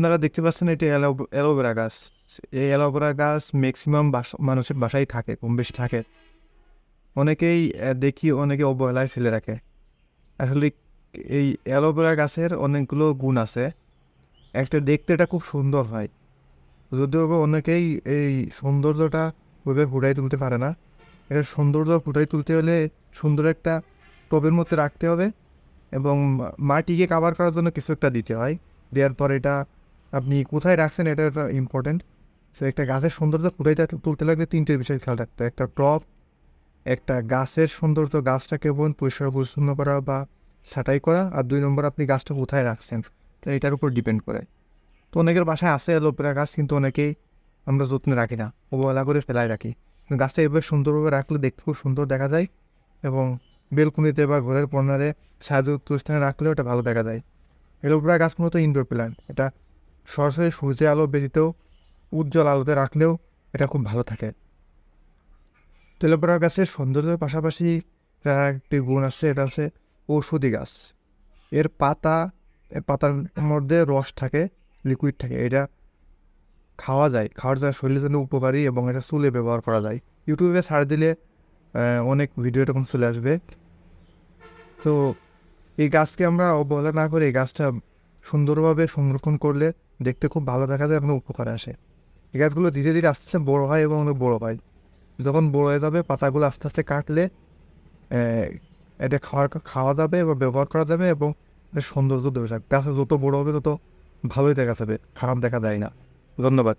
আপনারা দেখতে পাচ্ছেন এটি অ্যালো- অ্যালোভেরা গাছ। এই অ্যালোভেরা গাছ ম্যাক্সিমাম মানুষের বাসায় থাকে, কম বেশি থাকে। অনেকেই দেখি অনেকে অবহেলায় ফেলে রাখে। আসলে এই অ্যালোভেরা গাছের অনেকগুলো গুণ আছে। একটা দেখতে এটা খুব সুন্দর হয়। যদিও অনেকেই এই সৌন্দর্যটা ওইভাবে ফুটাই তুলতে পারে না। এটা সৌন্দর্য ফুটাই তুলতে হলে সুন্দর একটা টবের মধ্যে রাখতে হবে এবং মাটিকে কাভার করার জন্য কিছু একটা দিতে হয়। দেওয়ার পর এটা আপনি কোথায় রাখছেন এটা ইম্পর্টেন্ট তো একটা গাছের সৌন্দর্য ফুটাই তুলতে লাগলে তিনটে বিষয় খেয়াল রাখতে একটা টব একটা গাছের সৌন্দর্য, গাছটাকে কেমন পরিষ্কার পরিচ্ছন্ন করা বা ছাঁটাই করা আর দুই নম্বর আপনি গাছটা কোথায় রাখছেন, তো এটার উপর ডিপেন্ড করে। তো অনেকের বাসায় আছে অ্যালোভেরা গাছ কিন্তু অনেকেই আমরা যত্নে রাখি না অবহেলা করে ফেলাই রাখি। গাছটা এভাবে সুন্দরভাবে রাখলে দেখতে খুব সুন্দর দেখা যায় এবং বেলকুনিতে বা ঘরের কর্নারে ছায়াযুক্ত স্থানে রাখলেও এটা ভালো দেখা যায়। অ্যালোভেরা গাছ মূলত ইনডোর প্ল্যান্ট এটা সরাসরি সূর্যের আলো ব্যতীত উজ্জ্বল আলোতে রাখলেও এটা খুব ভালো থাকে। তেলোপেরা গাছের সৌন্দর্যের পাশাপাশি একটি গুণ আছে, এটা হচ্ছে ঔষধি গাছ। এর পাতা, এর পাতার মধ্যে রস থাকে লিকুইড থাকে, এটা খাওয়া যায়, খাওয়ার যায় শরীরের জন্য উপকারী এবং এটা চুলে ব্যবহার করা যায়। ইউটিউবে ছাড় দিলে অনেক ভিডিও এরকম চলে আসবে। তো এই গাছকে আমরা অবহেলা না করে এই গাছটা সুন্দরভাবে সংরক্ষণ করলে দেখতে খুব ভালো দেখা যায় এবং উপকারে আসে। এই গাছগুলো ধীরে ধীরে আস্তে আস্তে বড়ো হয় এবং অনেক বড়ো হয়। যখন বড়ো হয়ে যাবে, পাতাগুলো আস্তে আস্তে কাটলে এটা খাওয়ার খাওয়া যাবে এবং ব্যবহার করা যাবে এবং সৌন্দর্য দেবে গাছে যত বড়ো হবে, তত ভালোই দেখা যাবে। খারাপ দেখা যায় না। ধন্যবাদ।